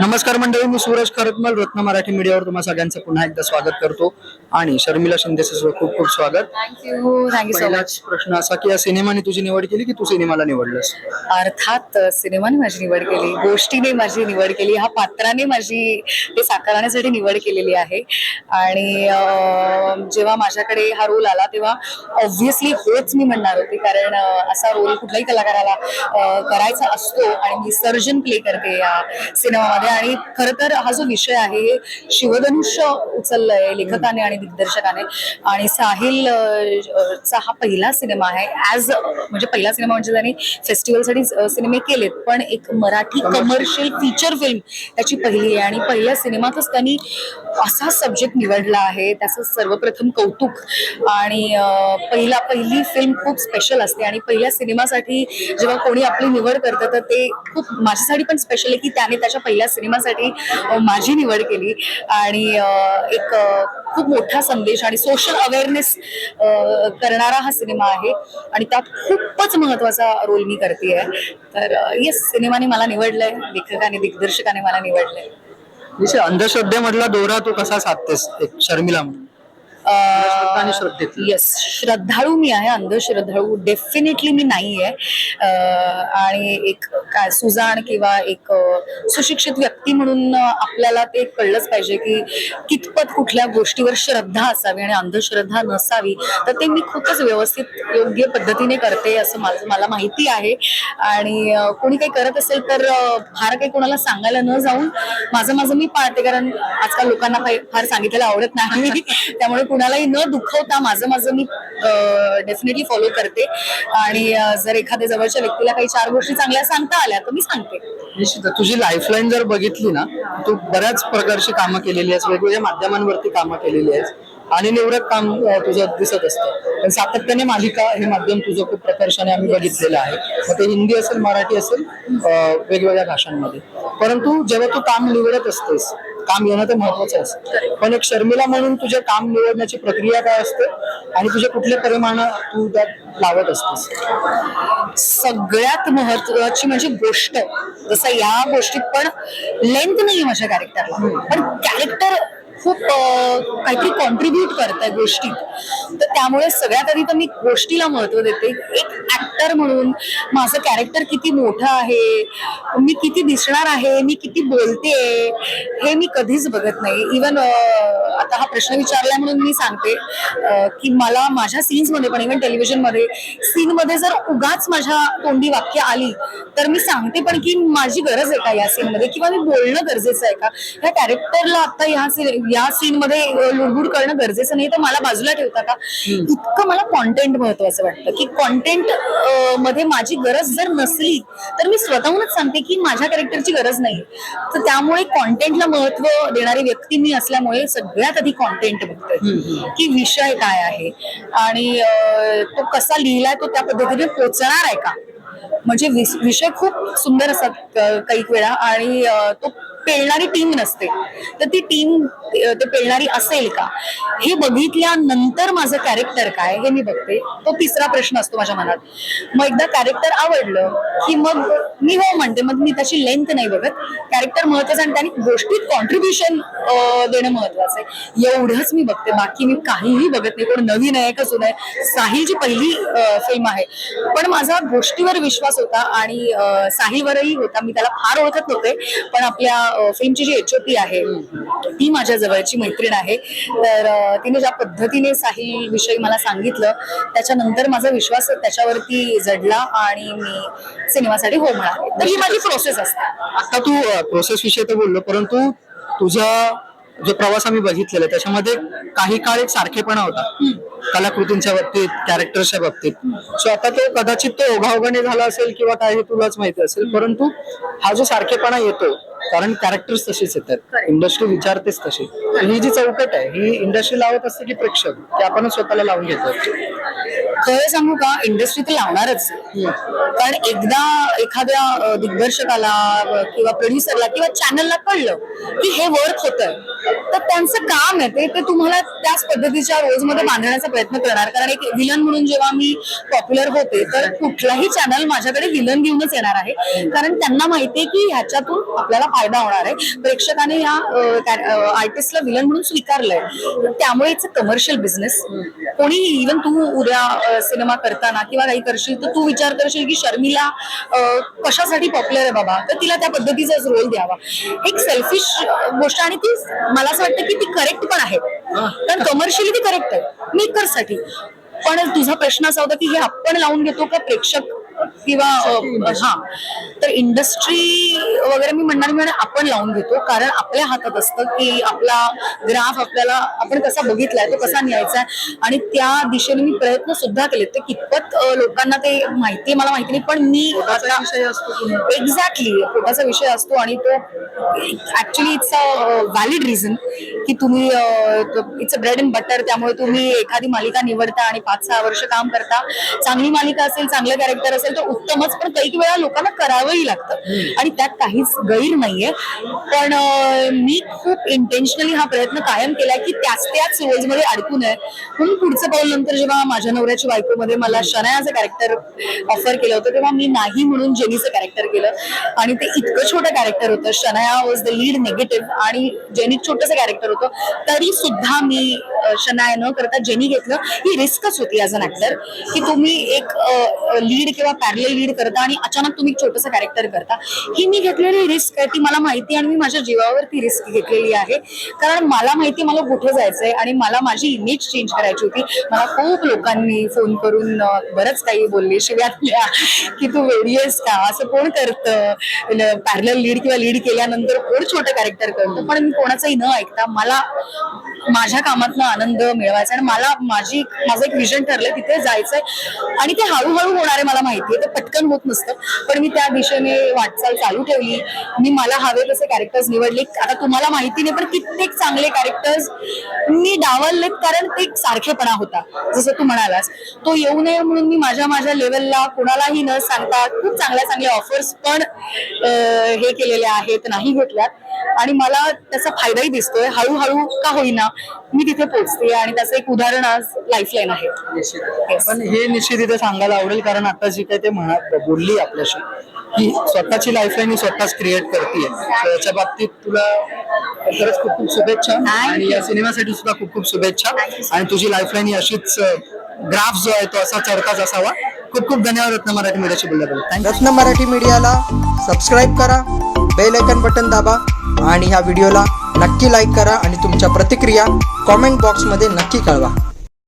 नमस्कार मंडळी मी सूरज खरतमल रत्न मराठी मीडियावर तुम्हा सगळ्यांचं पुन्हा एकदा स्वागत करतो. आणि शर्मिला शिंदे खूप खूप स्वागत. Thank you thank you so पहिलाच मच प्रश्न असा की या सिनेमाने तुझी निवड केली की तू सिनेमाला निवडलंस? अर्थात अ, सिनेमाने माझी निवड केली गोष्टीने माझी निवड केली ह्या पात्राने माझी ते साकारण्यासाठी निवड केलेली आहे. आणि अ, जेव्हा माझ्याकडे हा रोल आला तेव्हा ऑब्व्हियसली होच मी म्हणणार होती कारण अ, असा रोल कुठल्याही कलाकाराला अ, करायचा असतो आणि मी सर्जन प्ले करते या सिनेमामध्ये. आणि खरं तर हा जो विषय आहे हे शिवधनुष्य उचललंय लेखकाने आणि दिग्दर्शकाने. आणि साहिल चा हा पहिला सिनेमा आहे. ऍज म्हणजे पहिला सिनेमा म्हणजे त्यांनी फेस्टिवलसाठी अ, सिनेमे केलेत पण एक मराठी कमर्शियल. फीचर फिल्म त्याची पहिली आहे. आणि पहिल्या सिनेमातच त्यांनी असा सब्जेक्ट निवडला आहे त्याचं सर्वप्रथम कौतुक. आणि पहिला पहिली फिल्म खूप स्पेशल असते. आणि पहिल्या सिनेमासाठी जेव्हा कोणी आपली निवड करतं तर ते खूप माझ्यासाठी पण स्पेशल आहे की त्याने त्याच्या पहिल्या सिनेमासाठी माझी निवड केली. आणि एक खूप मोठा संदेश आणि सोशल अवेअरनेस करणारा हा सिनेमा आहे. आणि त्यात खूपच महत्त्वाचा रोल मी करते आहे तर येस सिनेमाने मला निवडलंय. लेखकाने दिग्दर्शकाने मला निवडलंय. विषय अंधश्रद्धेमधला दोरा तू कसा साधतेस? शर्मिला म्हणून. आणि. येस श्रद्धाळू मी आहे अंधश्रद्धाळू डेफिनेटली मी नाही आहे. आणि एक काय सुजाण किंवा एक सुशिक्षित व्यक्ती म्हणून आपल्याला ते कळलंच पाहिजे की कितपत कुठल्या गोष्टीवर श्रद्धा असावी आणि अंधश्रद्धा नसावी. तर ते मी खूपच व्यवस्थित योग्य पद्धतीने करते असं माझं मला माहिती आहे. आणि कोणी काही करत असेल तर फार काही कोणाला सांगायला न जाऊन माझं माझं मी पाळते. कारण आजकाल लोकांना फार सांगितलेलं आवडत नाही. त्यामुळे कुणालाही न दुखवता माझं माझं मी डेफिनेटली फॉलो करते. आणि जर एखाद्या जवळच्या व्यक्तीला काही चार गोष्टी चांगल्या सांगता आल्या तर मी सांगते. निश्चित. तुझी लाईफलाईन जर बघितली ना तू बऱ्याच प्रकारची कामं केलेली आहेस वेगवेगळ्या माध्यमांवरती कामं केलेली आहेस. आणि निवडक काम तुझं दिसत असतं. पण सातत्याने मालिका हे माध्यम तुझं खूप प्रकर्षाने आम्ही बघितलेलं आहे. मग ते हिंदी असेल मराठी असेल वेगवेगळ्या भाषांमध्ये. परंतु जेव्हा तू काम निवडत असतेस काम येणं ते महत्वाचं असतं पण एक शर्मिला म्हणून तुझे काम निवडण्याची प्रक्रिया काय असते? आणि तुझे कुठले परिमाण तू त्यात लावत असतेस? सगळ्यात महत्वाची म्हणजे गोष्ट. जसं या गोष्टीत पण लेंथ नाही माझ्या कॅरेक्टरला पण कॅरेक्टर खूप काहीतरी कॉन्ट्रीब्युट करत आहे गोष्टीत. तर त्यामुळे सगळ्यात आधी तर मी गोष्टीला महत्त्व देते. एक ऍक्टर म्हणून माझं कॅरेक्टर किती मोठं आहे मी किती दिसणार आहे मी किती बोलते हे मी कधीच बघत नाही. इवन आता हा प्रश्न विचारला म्हणून मी सांगते की मला माझ्या सीन्समध्ये पण इव्हन टेलिव्हिजनमध्ये सीनमध्ये जर उगाच माझ्या तोंडी वाक्य आली तर मी सांगते पण की माझी गरज आहे का या सीनमध्ये किंवा मी बोलणं गरजेचं आहे का? ह्या कॅरेक्टरला आता या सीन या सीनमध्ये लुडबुड करणं गरजेचं नाही तर मला बाजूला ठेवता का? इतकं मला कॉन्टेंट महत्वाचं वाटतं की कॉन्टेंटमध्ये माझी गरज जर नसली तर मी स्वतःहूनच सांगते की माझ्या कॅरेक्टरची गरज नाही. तर त्यामुळे कॉन्टेंटला महत्त्व देणारी व्यक्ती मी असल्यामुळे सगळ्यात आधी कॉन्टेंट बघते. की विषय काय आहे? आणि तो कसा लिहिलाय तो त्या पद्धतीने पोचणार आहे का? म्हणजे विषय खूप सुंदर असतात काही वेळा. आणि तो पेलणारी टीम नसते. तर ती टीम ते पेलणारी असेल का? हे बघितल्यानंतर माझं कॅरेक्टर काय हे मी बघते. तो तिसरा प्रश्न असतो माझ्या मनात. मग एकदा कॅरेक्टर आवडलं की मग मी हो म्हणते मग मी त्याची लेंथ नाही बघत. कॅरेक्टर महत्वाचं आणि त्यांनी गोष्टीत कॉन्ट्रीब्युशन देणं महत्वाचं आहे. एवढंच मी बघते. बाकी मी काहीही बघत नाही. कोण नवीन आहे का जुनं आहे? साहिलची पहिली फिल्म आहे. पण माझा गोष्टीवर विश्वास होता आणि साहिलवरही होता. मी त्याला फार ओळखत नव्हते. पण आपल्या फिल्मची जी एचओपी आहे ती माझ्या जवळची मैत्रीण आहे. तर तिने ज्या पद्धतीने साहिल विषयी मला सांगितलं त्याच्यानंतर माझा विश्वास त्याच्यावरती जडला आणि मी सिनेमासाठी हो म्हणाले तर ही माझी प्रोसेस असते. आता तू प्रोसेस विषयी तर बोललो परंतु तुझा जो प्रवास आम्ही बघितलेला त्याच्यामध्ये काही काळ एक सारखेपणा होता. कलाकृतींच्या बाबतीत कॅरेक्टरच्या बाबतीत. सो आता तो कदाचित तो ओघाओघाने झाला असेल किंवा काय हे तुलाच माहिती असेल परंतु हा जो सारखेपणा येतो कारण कॅरेक्टर्स तशीच येतात. इंडस्ट्री विचारतेच तशी. ही जी चौकट आहे ही इंडस्ट्री लावत असते की प्रेक्षक की आपणच स्वतःला लावून घेतो खरं सांगू का इंडस्ट्री तर लावणारच. कारण एकदा एखाद्या दिग्दर्शकाला किंवा प्रोड्युसरला किंवा चॅनलला कळलं की हे वर्क होतंय तर त्यांचं काम आहे. ते तुम्हाला त्याच पद्धतीच्या रोजमध्ये बांधण्याचा प्रयत्न करणार. कारण एक विलन म्हणून जेव्हा मी पॉप्युलर होते तर कुठलाही चॅनल माझ्याकडे विलन घेऊनच येणार आहे. कारण त्यांना माहितीये की ह्याच्यातून आपल्याला फायदा होणार आहे. प्रेक्षकाने या आर्टिस्टला विलन म्हणून स्वीकारलंय. त्यामुळे इट्स अ कमर्शियल बिझनेस कोणी इवन तू उद्या सिनेमा करताना किंवा काही करशील तर तू विचार करशील की शर्मिला कशासाठी पॉप्युलर आहे बाबा? तर तिला त्या पद्धतीचाच रोल द्यावा. एक सेल्फिश गोष्ट आणि ती मला असं वाटतं की ती करेक्ट पण आहे. कारण कमर्शियली ती करेक्ट आहे. मेकरसाठी पण तुझा प्रश्न असा होता की हे आपण लावून घेतो का प्रेक्षक किंवा हा. तर इंडस्ट्री वगैरे मी म्हणणार मी म्हणणार आपण लावून घेतो. कारण आपल्या हातात असतं की आपला ग्राफ आपल्याला आपण कसा बघितलाय तो कसा न्यायचा आहे आणि त्या दिशेने मी प्रयत्न सुद्धा केले ते कितपत लोकांना ते माहिती मला माहिती नाही पण मी. एक्झॅक्टली पोटाचा विषय असतो आणि तो actually it's a valid reason की तुम्ही it's a bread and butter त्यामुळे तुम्ही एखादी मालिका निवडता आणि पाच सहा वर्ष काम करता. चांगली मालिका असेल चांगलं कॅरेक्टर असेल तर उत्तमच पण काही वेळा लोकांना करावंही लागतं. आणि त्यात काहीच गैर नाहीये. पण मी खूप इंटेन्शनली हा प्रयत्न कायम केलाय की त्याच त्याच रोल्समध्ये अडकू नये. म्हणून पुढचं पाऊल नंतर जेव्हा माझ्या नवऱ्याच्या बायकोमध्ये मला शनायाचं कॅरेक्टर ऑफर केलं होतं तेव्हा मी नाही म्हणून जेनीचं कॅरेक्टर केलं. आणि ते इतकं छोटं कॅरेक्टर होतं. Shanaya was the lead negative आणि जेनी छोटंसं कॅरेक्टर होतं. तरी सुद्धा मी शनाया न करता जेनी घेतलं. ही रिस्कच होती ॲज अन ऍक्टर की तुम्ही एक लीड किंवा पॅरल लीड करता आणि अचानक तुम्ही छोटंसं कॅरेक्टर करता. ही मी घेतलेली रिस्क आहे ती मला माहिती आहे आणि मी माझ्या जीवावर ती रिस्क घेतलेली आहे. कारण मला माहिती मला कुठे जायचंय आणि मला माझी इमेज चेंज करायची होती. मला खूप लोकांनी फोन करून बरंच काही बोलले शिव्यातल्या की तू वेडी का? असं कोण करतं? पॅरल लीड किंवा लीड केल्यानंतर कोण छोटं कॅरेक्टर करतं? पण मी कोणाचंही न ऐकता मला माझ्या कामातनं आनंद मिळवायचा आणि मला माझी माझं एक विजन ठरलंय तिथे जायचंय आणि ते हळूहळू होणार आहे मला माहितीये ते पटकन होत नसतं. पण मी त्या दिशेने वाटचाल चालू ठेवली. मी मला हवे तसे कॅरेक्टर्स निवडले. आता तुम्हाला माहिती नाही पण कित्येक चांगले कॅरेक्टर्स मी डावललेत कारण ते सारखेपणा होता. जसं तू म्हणालास. तो येऊ नये म्हणून मी माझ्या माझ्या लेवलला कोणालाही न सांगता खूप चांगल्या चांगल्या ऑफर्स पण हे केलेले आहेत नाही घेतल्यात. आणि मला त्याचा फायदाही दिसतोय. हळूहळू का होईना मी तिथे पोहोचते आणि त्याचं एक उदाहरण आज लाईफलाईन आहे. पण हे निश्चित इथे सांगायला आवडेल कारण आता जी काही ते म्हणा बोलली आपल्याशी की स्वतःची लाईफलाईन ही स्वतःच क्रिएट करते याच्या बाबतीत तुला खरंच खूप खूप शुभेच्छा आणि. या सिनेमासाठी सुद्धा खूप खूप शुभेच्छा. आणि तुझी लाईफलाईन ही अशीच ग्राफ जो आहे तो असा चढताच असावा. खूप खूप धन्यवाद रत्न मराठी मीडियाशी बोलल्याबद्दल. थँक्यू रत्न मराठी मीडियाला सबस्क्राईब करा बेल आयकन बटन दाबा आणि ह्या व्हिडिओला नक्की लाईक करा आणि तुमच्या प्रतिक्रिया कॉमेंट बॉक्समध्ये नक्की कळवा.